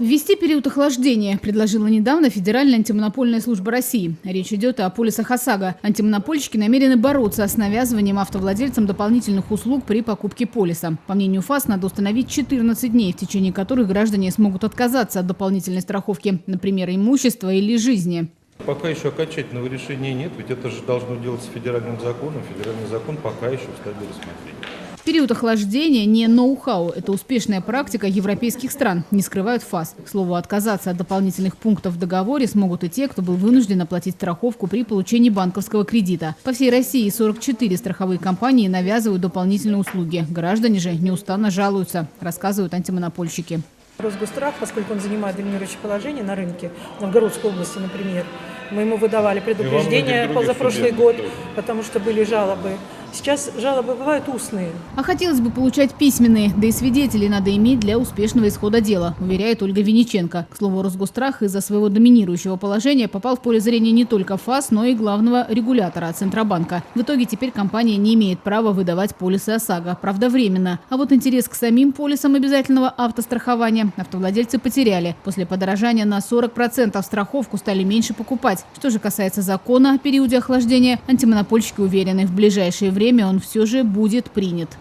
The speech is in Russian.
Ввести период охлаждения предложила недавно Федеральная антимонопольная служба России. Речь идет о полисах ОСАГО. Антимонопольщики намерены бороться с навязыванием автовладельцам дополнительных услуг при покупке полиса. По мнению ФАС, надо установить 14 дней, в течение которых граждане смогут отказаться от дополнительной страховки, например, имущества или жизни. Пока еще окончательного решения нет, ведь это же должно делаться федеральным законом. Федеральный закон пока еще в стадии рассмотрения. Период охлаждения не ноу-хау. Это успешная практика европейских стран, не скрывают ФАС. К слову, отказаться от дополнительных пунктов в договоре смогут и те, кто был вынужден оплатить страховку при получении банковского кредита. По всей России 44 страховые компании навязывают дополнительные услуги. Граждане же неустанно жалуются, рассказывают антимонопольщики. Росгострах, поскольку он занимает доминирующее положение на рынке, в Новгородской области, например, мы ему выдавали предупреждение позапрошлый год, тоже. потому что были жалобы. Сейчас жалобы бывают устные. А хотелось бы получать письменные, да и свидетелей надо иметь для успешного исхода дела, уверяет Ольга Винниченко. К слову, Росгострах из-за своего доминирующего положения попал в поле зрения не только ФАС, но и главного регулятора Центробанка. В итоге теперь компания не имеет права выдавать полисы ОСАГО, правда временно. А вот интерес к самим полисам обязательного автострахования автовладельцы потеряли. После подорожания на 40% страховку стали меньше покупать. Что же касается закона о периоде охлаждения, антимонопольщики уверены, в ближайшее время он все же будет принят.